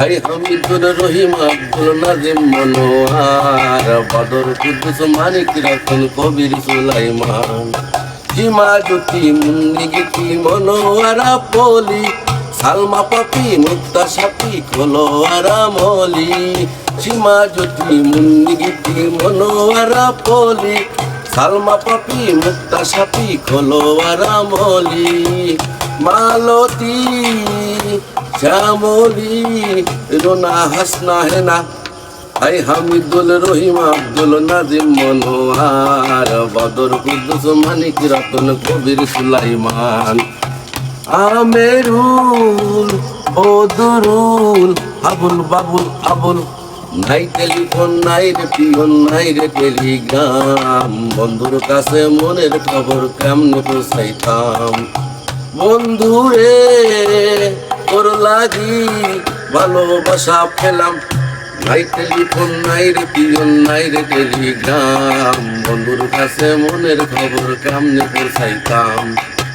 High Hamidur Rahim Abdul Nazim Monowar Badar Kuddus Manik Ratan Kabir Sulaiman. Hima Jyoti, Munni Giti, Monowara পলি, সালমা পাপি, মুক্তা সাপি, খোলোয়ারা মলি। সীমা জ্যোতি, মুন্নি গীতি, মনোয়ারা পলি, Salma Papi, Mukta Sapi, খোলোয়ারা Moli. Malati Shyamali Rona Hasna Hena. High Hamidul Rahim, Abdul Nazim Monowar Badar Kuddus, Manik, Ratan Kabir, Sulaiman. Amerul, Badrul, Abul Babul, Abul. নাই telephone, নাই রে পিয়ন, নাই রে টেলিগ্রাম। বন্ধুর কাছে মনের খবর কেমনে পৌঁছাইতাম? বন্ধু রে তোর লাগি ভালোবাসা পেলাম। নাই টেলিফোন নাই রে, পিয়ন নাই রে, টেলিগ্রাম। বন্ধুর কাছে মনের খবর কামনে পৌঁছাইতাম?